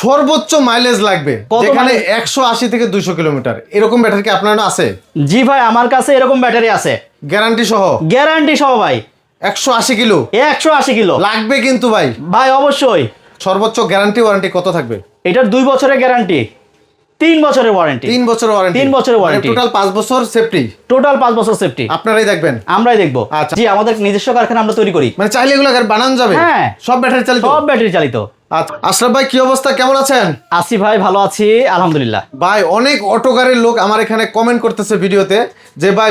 সর্বোচ্চ মাইলেজ লাগবে যেখানে একশো আশি থেকে দুইশো কিলোমিটার। এরকম ব্যাটারি কি আপনার আছে? জি ভাই আমার কাছে এরকম ব্যাটারি আছে। গ্যারান্টি সহ? গ্যারান্টি সহ ভাই। একশো আশি কিলো? একশো আশি কিলো। লাগবে কিন্তু ভাই। ভাই অবশ্যই। সর্বোচ্চ গ্যারান্টি ওয়ারেন্টি কত থাকবে? এটার দুই বছরের গ্যারান্টি তিন বছরের ওয়ারেন্টি তিন বছর ওয়ারেন্টি তিন বছরের warranty। টোটাল পাঁচ বছর সেফটি টোটাল পাঁচ বছর সেফটি আপনারাই দেখবেন। আমরাই দেখব। আচ্ছা। জি আমাদের নিজস্ব কারখানা আমরা তৈরি করি। মানে চাইলে এগুলো আর বানান যাবে। হ্যাঁ। সব ব্যাটারি চালিত? সব ব্যাটারি চালিত। আশরাফ ভাই কি অবস্থা? কেমন আছেন? আসি ভাই ভালো আছি আলহামদুলিল্লাহ। ভাই অনেক অটো গাড়ির লোক আমার এখানে কমেন্ট করতেছে ভিডিওতে যে ভাই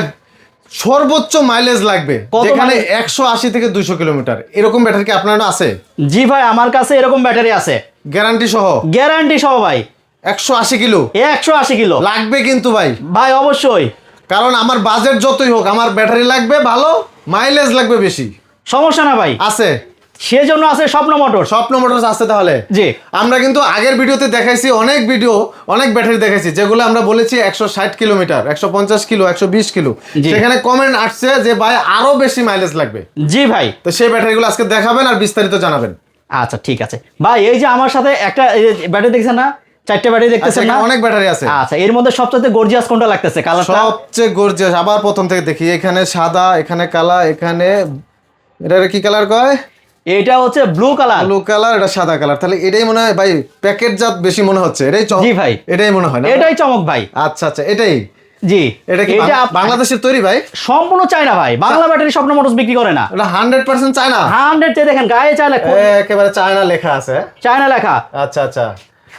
সর্বোচ্চ মাইলেজ লাগবে। যেখানে একশো আশি থেকে দুইশো কিলোমিটার। এরকম ব্যাটারি কি আপনার আছে? জি ভাই আমার কাছে এরকম ব্যাটারি আছে। গ্যারান্টি সহ? গ্যারান্টি সহ ভাই। একশো আশি কিলো? একশো আশি কিলো। লাগবে কিন্তু ভাই। ভাই অবশ্যই। কারণ আমার বাজেট যতই হোক আমার ব্যাটারি লাগবে ভালো মাইলেজ লাগবে বেশি। সমস্যা না ভাই। আছে? সেজন্য আছে স্বপ্ন মোটর স্বপ্ন মোটরস আছে তাহলে? জি। আমরা কিন্তু আগের ভিডিওতে দেখাইছি অনেক ভিডিও অনেক ব্যাটারি দেখাইছি যেগুলো আমরা বলেছি একশো ষাট কিলোমিটার একশো পঞ্চাশ কিলো একশো বিশ কিলো। সেখানে কমেন্ট আসছে যে ভাই আরও বেশি মাইলেজ লাগবে। জি ভাই। তো সেই ব্যাটারিগুলো আজকে দেখাবেন আর বিস্তারিত জানাবেন। আচ্ছা ঠিক আছে। ভাই এই যে আমার সাথে একটা ব্যাটারি দেখছেন না? চারটে ব্যাটারি আচ্ছা, দেখতেছেন না? অনেক ব্যাটারি আছে। আচ্ছা এর মধ্যে সবচেয়ে গর্জিয়াস কোনটা লাগতেছে? কালারটা? সবচেয়ে গর্জিয়াস আবার প্রথম থেকে দেখি। এখানে সাদা এখানে কালা এখানে এটা কি কালার কয়? এটা হচ্ছে ব্লু কালার ব্লু কালার এটা সাদা কালার তাহলে এটাই মনে হয় ভাই প্যাকেট জাত বেশি মনে হচ্ছে। এটাই চম- জি ভাই। এটাই মনে হয় না? এটাই চমক ভাই। আচ্ছা আচ্ছা এটাই। জি। এটা কি এটা বাংলাদেশের তৈরি ভাই? সম্পূর্ণ চাই না ভাই। বাংলা ব্যাটারি স্বপ্ন মোটরস বিক্রি করে না। এটা হান্ড্রেড পার্সেন্ট চায়না? হান্ড্রেড চে দেখেন গায়ে চায় লেখা একেবারে চায়না লেখা আছে। চায়না লেখা। আচ্ছা আচ্ছা।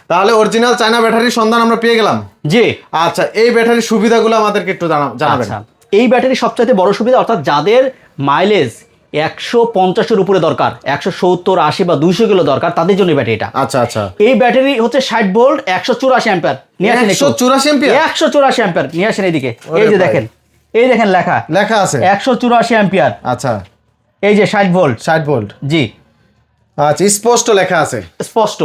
তাহলে অরিজিনাল চায়না ব্যাটারির সন্ধান আমরা পেয়ে গেলাম। জি। আচ্ছা এই ব্যাটারির সুবিধাগুলো আমাদেরকে একটু জানা- জানাবেন। আচ্ছা। এই ব্যাটারি সবচাইতে বড় সুবিধা অর্থাৎ যাদের মাইলেজ একশো পঞ্চাশের উপরে দরকার একশো সত্তর আশি বা দুইশো কিলো দরকার তাদের জন্য ব্যাটারিটা আচ্ছা আচ্ছা। এই ব্যাটারি হচ্ছে ষাট ভোল্ট একশো চুরাশি নিয়ে আসেন একশো চুরাশি এম্পিয়ার একশো চুরাশি অ্যাম্পার নিয়ে আসেন এইদিকে। এই যে দেখেন। এই দেখেন লেখা। লেখা আছে? একশো চুরাশি অ্যাম্পিয়ার। আচ্ছা। এই যে ষাট ভোল্ট। ষাট ভোল্ট। জি। আচ্ছা স্পষ্ট লেখা আছে? স্পষ্ট।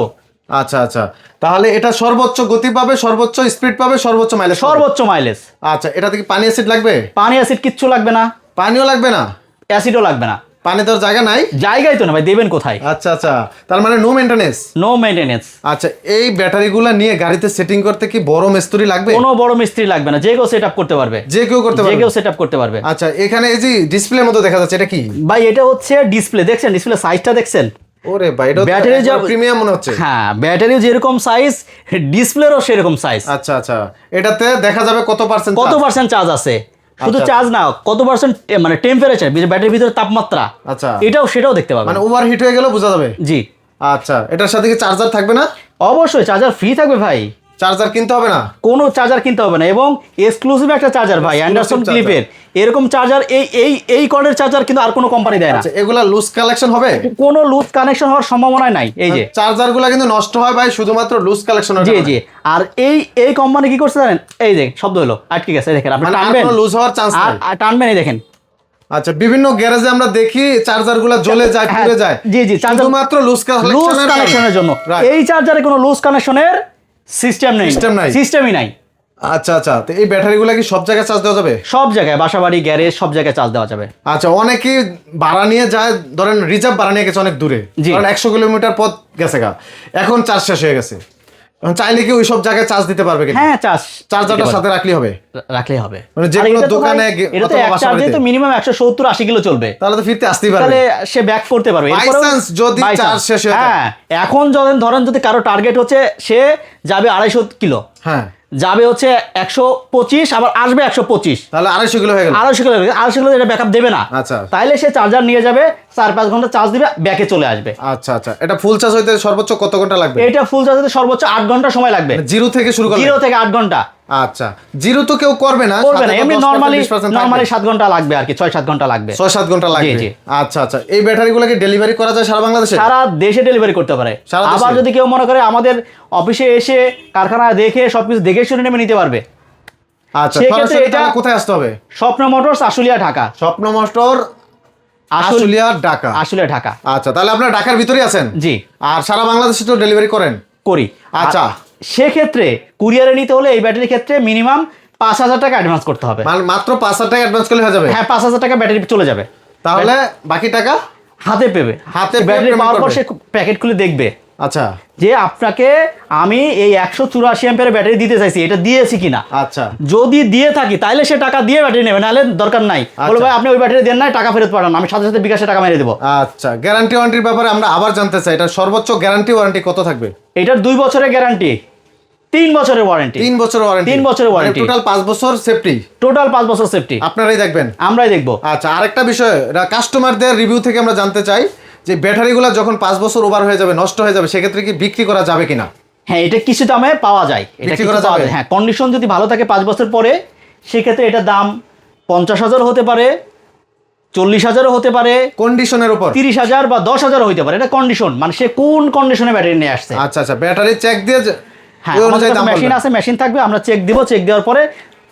আচ্ছা আচ্ছা। তাহলে এটা সর্বোচ্চ গতি পাবে সর্বোচ্চ স্পিড পাবে সর্বোচ্চ মাইলেজ সর্বোচ্চ মাইলেজ আচ্ছা এটা থেকে পানি অ্যাসিড লাগবে? পানি অ্যাসিড কিচ্ছু লাগবে না। পানিও লাগবে না? অ্যাসিডও লাগবে না। পানি দেওয়ার জায়গা নাই? জায়গায় তো না ভাই দেবেন কোথায়? আচ্ছা আচ্ছা। তার মানে নো মেনটেনেন্স নো মেনটেনেন্স আচ্ছা এই ব্যাটারিগুলো নিয়ে গাড়িতে সেটিং করতে কি বড় মিস্ত্রি লাগবে? কোনো বড় মিস্ত্রি লাগবে না যে কেউ সেট করতে পারবে। যে কেউ করতে পারবে। যে কেউ সেট করতে পারবে। আচ্ছা এখানে এই যে ডিসপ্লে মতো দেখা যাচ্ছে এটা কি? ভাই এটা হচ্ছে ডিসপ্লে দেখছেন? ডিসপ্লে সাইজটা দেখছেন? ওরে ভাই এটা ব্যাটারি যা প্রিমিয়াম মনে হচ্ছে। হ্যাঁ ব্যাটারি যেরকম সাইজ ডিসপ্লেরও সেরকম সাইজ আচ্ছা আচ্ছা। এটাতে দেখা যাবে কত পার্সেন্ট কত পার্সেন্ট চার্জ আছে? শুধু আচ্ছা। চার্জ না কত পার্সেন্ট মানে টেম্পারেচার ব্যাটারির ভিতরে তাপমাত্রা আচ্ছা। এটাও সেটাও দেখতে পাবে মানে ওভার হিট হয়ে গেলেও বোঝা যাবে? জি। আচ্ছা এটার সাথে কি চার্জার থাকবে না? অবশ্যই চার্জার ফ্রি থাকবে ভাই। চার্জার কিনতে হবে না? কোনো চার্জার কিনতে হবে না এবং এক্সক্লুসিভ একটা চার্জার ভাই অ্যান্ডারসন ক্লিপের এরকম চার্জার এই এই এই কর্ডের চার্জার কিন্তু আর কোনো কোম্পানি দেয় না। আচ্ছা এগুলা লুজ কালেকশন হবে? কোনো লুজ কানেকশন হওয়ার সম্ভাবনা নাই এই যে। চার্জারগুলা কিন্তু নষ্ট হয় ভাই শুধুমাত্র লুজ কালেকশন জি জি। আর এই এই কোম্পানি কি করছে জানেন? এই যে শব্দ হলো আটকে গেছে দেখেন আপনি মানে টানবেন। কোনো লুজ হওয়ার চান্স আর টানবেন এই দেখেন। আচ্ছা বিভিন্ন গ্যারেজে আমরা দেখি চার্জারগুলা জ্বলে যায় হ্যাঁ, পুড়ে যায়। জি, জি, শুধুমাত্র লুজ লুজ কানেকশনের জন্য। এই চার্জারে কোনো লুজ কানেকশনের সিস্টেম নেই। সিস্টেম নাই। সিস্টেমই নাই। আচ্ছা আচ্ছা। তো এই ব্যাটারি গুলা কি সব জায়গায় চার্জ দেওয়া যাবে? সব জায়গায় বাসাবাড়ি গ্যারেজ সব জায়গায় চার্জ দেওয়া যাবে। আচ্ছা অনেকে ভাড়া নিয়ে যায় ধরেন রিজার্ভ ভাড়া নিয়ে গেছে অনেক দূরে। কারণ একশো কিলোমিটার পথ গেছে গা। এখন চার্জ শেষ হয়ে গেছে। চাইলে কি ওই সব জায়গায় চার্জ দিতে পারবে হ্যাঁ চার্জ চার্জারটা সাথে হবে। রাখলেই হবে। মানে যে কোনো দোকানে এটা তো এক চার্জে তো মিনিমাম একশো সত্তর আশি কিলো চলবে। তাহলে তো ফিরতে আসতেই পারবে তাহলে সে ব্যাক করতে পারবে। যদি chance। শেষ হয়ে হ্যাঁ এখন যখন ধরেন যদি কারও টার্গেট হচ্ছে সে যাবে আড়াইশো কিলো। হ্যাঁ। যাবে হচ্ছে একশো পঁচিশ আবার আসবে একশো পঁচিশ। তাহলে আড়াইশো কিলো হয়ে গেল। আড়াইশো কিলো আড়াইশো কিলো এটা ব্যাকআপ দেবে না। আচ্ছা। তাইলে সে চার্জার নিয়ে যাবে চার পাঁচ ঘণ্টা চার্জ দিবে ব্যাকে চলে আসবে। আচ্ছা আচ্ছা। এটা ফুল চার্জ হইতে সর্বোচ্চ কত ঘণ্টা লাগবে? এটা ফুল চার্জ হতে সর্বোচ্চ আট ঘণ্টা সময় লাগবে। জিরো থেকে শুরু করবে জিরো থেকে আট ঘণ্টা। আচ্ছা। জিরো তো কেউ করবে না করবে না। এমনি 10% নর্মালি 20% থাকবে। নর্মালি সাত ঘণ্টা লাগবে আর কি ছয় সাত ঘণ্টা লাগবে। ছয় সাত ঘণ্টা লাগবে। আচ্ছা আচ্ছা। এই ব্যাটারিগুলো কি ডেলিভারি করা যায় সারা বাংলাদেশে? সারা দেশে ডেলিভারি করতে পারে। আবার যদি কেউ মনে করে আমাদের অফিসে এসে কারখানা দেখে সবকিছু দেখে শুনে নেমে নিতে পারবে। আচ্ছা সেক্ষেত্রে এটা- কোথায় আসতে হবে? স্বপ্ন মোটরস আশুলিয়া ঢাকা। স্বপ্ন আশুল- আশুলিয়া ঢাকা। আশুলিয়া ঢাকা। আচ্ছা তাহলে আপনারা ঢাকার ভিতরেই আছেন? জি। আর সারা বাংলাদেশে তো ডেলিভারি করেন? করি। আচ্ছা। সেক্ষেত্রে কুরিয়ারে নিতে হলে এই ব্যাটারির ক্ষেত্রে মিনিমাম পাঁচ হাজার টাকা অ্যাডভান্স করতে হবে। মানে মাত্র পাঁচ হাজার টাকা অ্যাডভান্স করলে হয়ে যাবে? হ্যাঁ পাঁচ হাজার টাকা ব্যাটারি চলে যাবে। তাহলে বাকি টাকা? হাতে পেবে। হাতে ব্যাটারি পাওয়ার পর সে প্যাকেট খুলে দেখবে। আচ্ছা। যে আপনাকে আমি এই একশো চুরাশি অ্যাম্পের ব্যাটারি দিতে চাইছি এটা দিয়েছি কিনা? আচ্ছা। যদি দিয়ে থাকি তাহলে সে টাকা দিয়ে ব্যাটারি নেবে নাহলে দরকার নাই। বলে ভাই আপনি ওই ব্যাটারি দেন নাই টাকা ফেরত পাঠান আমি সাথে সাথে বিকাশে টাকা মেরে দেবো। আচ্ছা গ্যারান্টি ওয়ারেন্টির ব্যাপারে আমরা আবার জানতে চাই এটা সর্বোচ্চ গ্যারান্টি ওয়ারেন্টি কত থাকবে? এটার দুই বছরের গ্যারান্টি তিন বছরের ওয়ারেন্টি তিন বছর ওয়ারেন্টি তিন বছরের warranty। টোটাল পাঁচ বছর সেফটি টোটাল পাঁচ বছর সেফটি আপনারাই দেখবেন। আমরাই দেখব। আচ্ছা আরেকটা বিষয় কাস্টমারদের রিভিউ থেকে আমরা জানতে চাই যে ব্যাটারিগুলো যখন পাঁচ বছর ওভার হয়ে যাবে নষ্ট হয়ে যাবে সেক্ষেত্রে কি বিক্রি করা যাবে কিনা? হ্যাঁ এটা কিছু দামে পাওয়া যায়। এটা কিছু করা পাওয়া? যায়। হ্যাঁ কন্ডিশন যদি ভালো থাকে পাঁচ বছর পরে সেক্ষেত্রে এটার দাম পঞ্চাশ হাজার হতে পারে চল্লিশ হাজারও হতে পারে কন্ডিশনের উপর? তিরিশ হাজার বা দশ হাজারও হতে পারে। এটা কন্ডিশন মানে সে কোন কন্ডিশনে ব্যাটারি নিয়ে আসছে? আচ্ছা আচ্ছা ব্যাটারি চেক দিয়ে হ্যাঁ মেশিন আছে মেশিন থাকবে আমরা চেক দিব চেক দেওয়ার পরে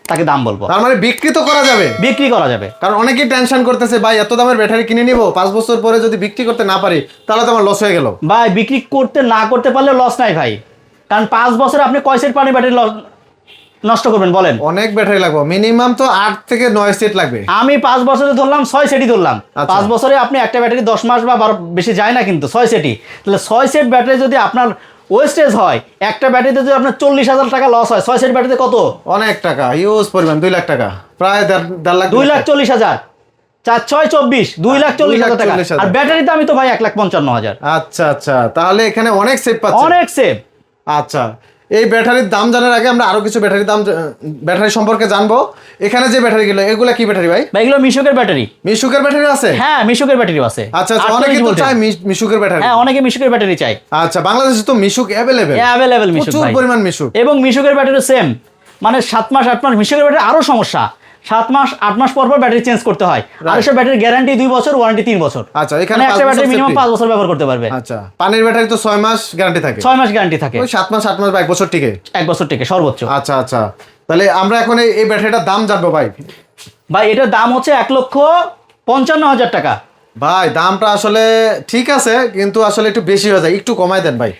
তাকে দাম বলব। তার মানে বিক্রি তো করা যাবে। বিক্রি করা যাবে। কারণ অনেকেই টেনশন করতেছে ভাই এত দামের ব্যাটারি কিনে নিব পাঁচ বছর পরে যদি বিক্রি করতে না পারি তাহলে তো আমার লস হয়ে গেল। ভাই বিক্রি করতে না করতে পারলে লস নাই ভাই। কারণ পাঁচ বছরে আপনি কয় সেট পানি ব্যাটারি লস- নষ্ট করবেন বলেন? অনেক ব্যাটারি লাগবে। মিনিমাম তো আট থেকে নয় সেট লাগবে। আমি পাঁচ বছরে ধরলাম ছয় সেটই ধরলাম। আচ্ছা। পাঁচ বছরে আপনি একটা ব্যাটারি দশ মাস বা বারো বেশি যায় না কিন্তু ছয় সেটই তাহলে ছয় সেট ব্যাটারি যদি আপনার ওয়েস্টেজ হয়। একটা ব্যাটারিতে যদি আপনার চল্লিশ হাজার টাকা লস হয় ছয় সেট ব্যাটারিতে কত? অনেক টাকা ইউজ পরিমাণ দুই লাখ টাকা। প্রায় দেড় লাখ দুই লাখ চল্লিশ হাজার। চার ছয় চব্বিশ দুই লাখ চল্লিশ হাজার টাকা। আর ব্যাটারিতে আমি তো ভাই এক লাখ পঞ্চান্ন হাজার। আচ্ছা আচ্ছা। তাহলে এখানে অনেক সেফ পাচ্ছি অনেক সেফ আচ্ছা। এই ব্যাটারির দাম জানার আগে আমরা আরও কিছু ব্যাটারির দাম ব্যাটারি সম্পর্কে জানব। এখানে যে ব্যাটারি গুলো এগুলো কি ব্যাটারি ভাই? ভাই এগুলো মিশুকের ব্যাটারি। মিশুকের ব্যাটারি আছে? হ্যাঁ মিশুকের ব্যাটারি আছে। আচ্ছা আচ্ছা 48 অনেকে তো। চায় মিশ- মিশুকের ব্যাটারি। হ্যাঁ অনেকে মিশুকের ব্যাটারি চায়। আচ্ছা বাংলাদেশে তো মিশুক অ্যাভেলেবেল অ্যাভেলেবেল মিশুক প্রচুর পরিমাণ মিশুক। এবং মিশুকের ব্যাটারি সেম মানে সাত মাস আট মাস মিশুকের ব্যাটারি আরও সমস্যা। সাত মাস আট মাস পর পর ব্যাটারি চেঞ্জ করতে হয়। আর ব্যাটারি গ্যারান্টি দুই বছর ওয়ারেন্টি তিন বছর। আচ্ছা, এখানে মানে একটা ব্যাটারি মিনিমাম পাঁচ বছর ব্যবহার করতে পারবে। আচ্ছা পানির ব্যাটারি তো ছয় মাস গ্যারান্টি থাকে। ছয় মাস গ্যারান্টি থাকে। ওই সাত মাস আট মাস বা এক বছর টিকে? এক বছর থেকে সর্বোচ্চ। আচ্ছা আচ্ছা। তাহলে আমরা এখন এই- এই ব্যাটারিটার দাম জানব ভাই। ভাই এটার দাম হচ্ছে এক লক্ষ পঞ্চান্ন হাজার টাকা। ভাই দামটা আসলে ঠিক আছে কিন্তু আসলে একটু বেশি হয়ে যায়। একটু কমাই দেন ভাই।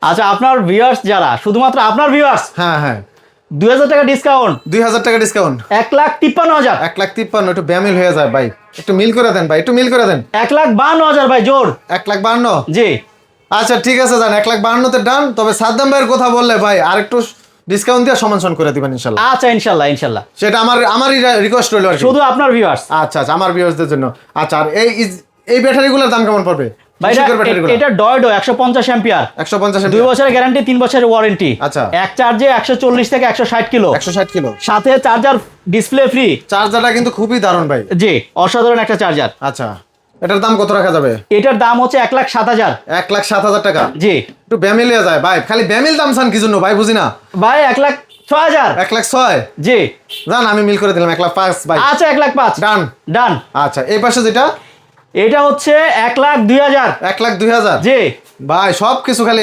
আচ্ছা আপনার ভিউয়ার্স যারা শুধুমাত্র আপনার ভিউয়ার্স হ্যাঁ হ্যাঁ। দুই হাজার টাকা ডিসকাউন্ট দুই হাজার টাকা ডিসকাউন্ট এক লাখ তিপ্পান্ন হাজার। এক লাখ তিপ্পান্ন একটু ব্যামিল হয়ে যায় ভাই। একটু মিল করে দেন ভাই একটু মিল করে দেন। এক লাখ হাজার ভাই জোর। এক লাখ বান্ন? জি। আচ্ছা ঠিক আছে যান এক লাখ বান্নতে ডান তবে সাদ্দাম ভাইয়ের কথা বললে ভাই আর একটু ডিসকাউন্ট দিয়ে সমান সমান করে দিবেন ইনশাল্লাহ। আচ্ছা ইনশাল্লাহ ইনশাল্লাহ। সেটা আমার আমারই রিকোয়েস্ট রইল শুধু আপনার ভিউয়ার্স আচ্ছা আচ্ছা আমার ভিউয়ার্সদের জন্য। আচ্ছা আর এই এই ব্যাটারিগুলোর দাম কেমন পড়বে? এটা- একশো পঞ্চাশ অ্যাম্পিয়ার। একশো পঞ্চাশ দুই বছরের গ্যারান্টি তিন বছরের ওয়ারেন্টি আচ্ছা। এক চার্জে একশো চল্লিশ থেকে একশো ষাট কিলো। একশো ষাট কিলো। সাথে চার্জার ডিসপ্লে ফ্রি চার্জারটা কিন্তু খুবই দারুণ ভাই। জি অসাধারণ একটা চার্জার আচ্ছা। এটার দাম কত রাখা যাবে? এটার দাম হচ্ছে এক লাখ সাত হাজার। এক লাখ সাত হাজার টাকা? জি। একটু ব্যামিল যায়। ভাই খালি ব্যামিল দাম চান কি জন্য? ভাই বুঝি না। ভাই এক লাখ ছয় হাজার। এক লাখ ছয়? জি। জান আমি মিল করে দিলাম। এক লাখ পাঁচ ভাই। আচ্ছা এক লাখ পাঁচ। ডান ডান আচ্ছা এই পাশে যেটা? এটা হচ্ছে এক লাখ দুই হাজার। এক লাখ দুই হাজার? জি। ভাই সব কিছু খালি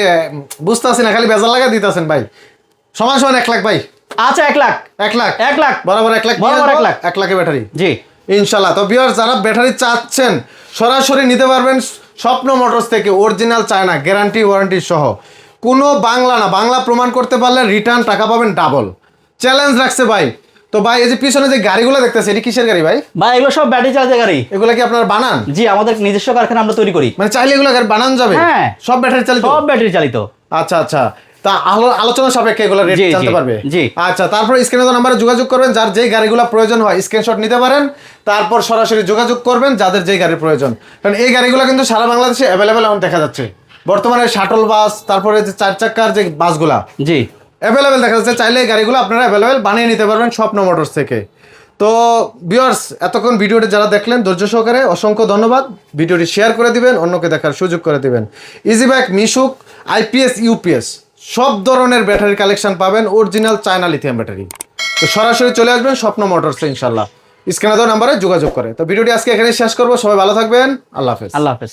বুঝতেছি না খালি বেজার লাগা দিতেছেন ভাই। সমান সমান এক লাখ ভাই। আচ্ছা এক লাখ। এক লাখ? এক লাখ। বরাবর এক লাখ বরাবর এক লাখ। লাখ এক লাখের ব্যাটারি জি। ইনশাল্লাহ তো বিয়ার যারা ব্যাটারি চাচ্ছেন সরাসরি নিতে পারবেন স্বপ্ন মোটরস থেকে অরিজিনাল চায়না গ্যারান্টি ওয়ারেন্টি সহ। কোনো বাংলা না বাংলা প্রমাণ করতে পারলে রিটার্ন টাকা পাবেন ডাবল চ্যালেঞ্জ রাখছে ভাই। তো ভাই এই যে পিছনে যে গাড়িগুলো দেখতেছে এটি কিসের গাড়ি ভাই? ভাই এগুলো সব ব্যাটারি চার্জের গাড়ি। এগুলো কি আপনার বানান? জি আমাদের নিজস্ব কারখানা আমরা তৈরি করি। মানে চাইলে এগুলো গাড়ি বানান যাবে? হ্যাঁ। সব ব্যাটারি চালিত? সব ব্যাটারি চালিত। আচ্ছা আচ্ছা। তা আলোচনা সাপেক্ষে এগুলো রেট জানতে পারবে? জি। আচ্ছা তারপরে স্ক্রিনে নাম্বারে যোগাযোগ করবেন যার গাড়িগুলো প্রয়োজন হয় স্ক্রিনশট নিতে পারেন। তারপর সরাসরি যোগাযোগ করবেন যাদের গাড়ির প্রয়োজন। কারণ এই গাড়িগুলো কিন্তু সারা বাংলাদেশে অ্যাভেলেবেল এখন দেখা যাচ্ছে। বর্তমানে শাটল বাস তারপরে যে চার চাকার যে বাসগুলা জি। অ্যাভেলেবেল দেখা যাচ্ছে, চাইলে এই গাড়িগুলো আপনারা অ্যাভেলেবেল বানিয়ে নিতে পারবেন স্বপ্ন মোটরস থেকে। তো বিয়ার্স এতক্ষণ ভিডিওটি যারা দেখলেন, ধৈর্য সহকারে অসংখ্য ধন্যবাদ। ভিডিওটি শেয়ার করে দিবেন, অন্যকে দেখার সুযোগ করে দিবেন। Easy bike Mishuk IPS UPS সব ধরনের ব্যাটারি কালেকশন পাবেন অরিজিনাল চায়না লিথিয়াম ব্যাটারি তো সরাসরি চলে আসবেন স্বপ্ন মোটরস ইনশাল্লাহ স্ক্যানার নাম্বারে যোগাযোগ করে। তো ভিডিওটি আজকে এখানে শেষ করব। সবাই ভালো থাকবেন। আল্লাহ হাফেজ। আল্লাহ হাফেজ।